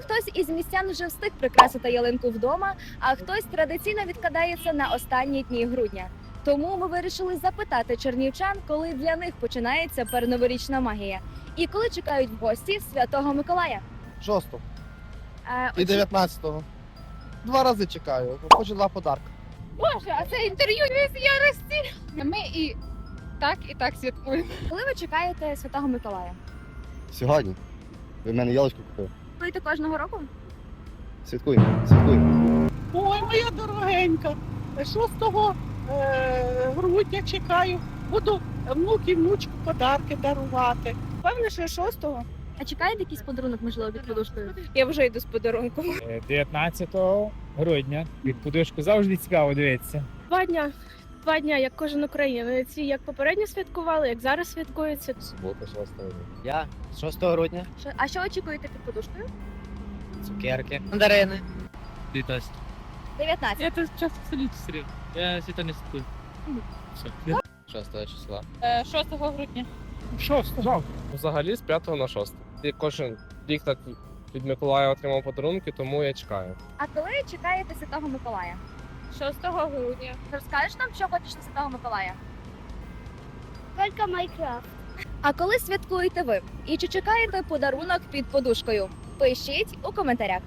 Хтось із містян вже встиг прикрасити ялинку вдома, а хтось традиційно відкладається на останні дні грудня. Тому ми вирішили запитати чернівчан, коли для них починається передноворічна магія, і коли чекають в гості Святого Миколая. 6 Е, і очі- 19-го. Два рази чекаю. Хочу два подарки. Боже, а це інтерв'ю з ярості. Ми і так, і так святкуємо. Коли ви чекаєте Святого Миколая? Сьогодні. Ви в мене ялочку купили. Пийте кожного року? Святкуємо, святкуємо. Ой, моя дорогенька, 6 е, грудня чекаю. Буду внуки, внучку подарки дарувати. Певне, що 6-го. А чекаєте якийсь подарунок, можливо, під подушкою? Я вже йду з подарунком. Е, 19 грудня. Під подушку завжди цікаво дивитися. Два дня. Два дня, як кожен українець. І Як попередньо святкували, як зараз святкується. Субота, 6 грудня. Я 6 грудня. Що- А що очікуєте під подушкою? Цукерки. Мандарини. 19. 19. Я тут часто абсолютно серйозно. Я світа не слідкую. Все. 6 числа. 6 грудня. Що сказав? Взагалі з 5 на 6. І кожен рік так від Миколая отримав подарунки, тому я чекаю. А коли чекаєте Святого Миколая? 6 грудня. Розкажеш нам, що хочеш на Святого Миколая? Тільки Майнкрафт. А коли святкуєте ви? І чи чекаєте подарунок під подушкою? Пишіть у коментарях.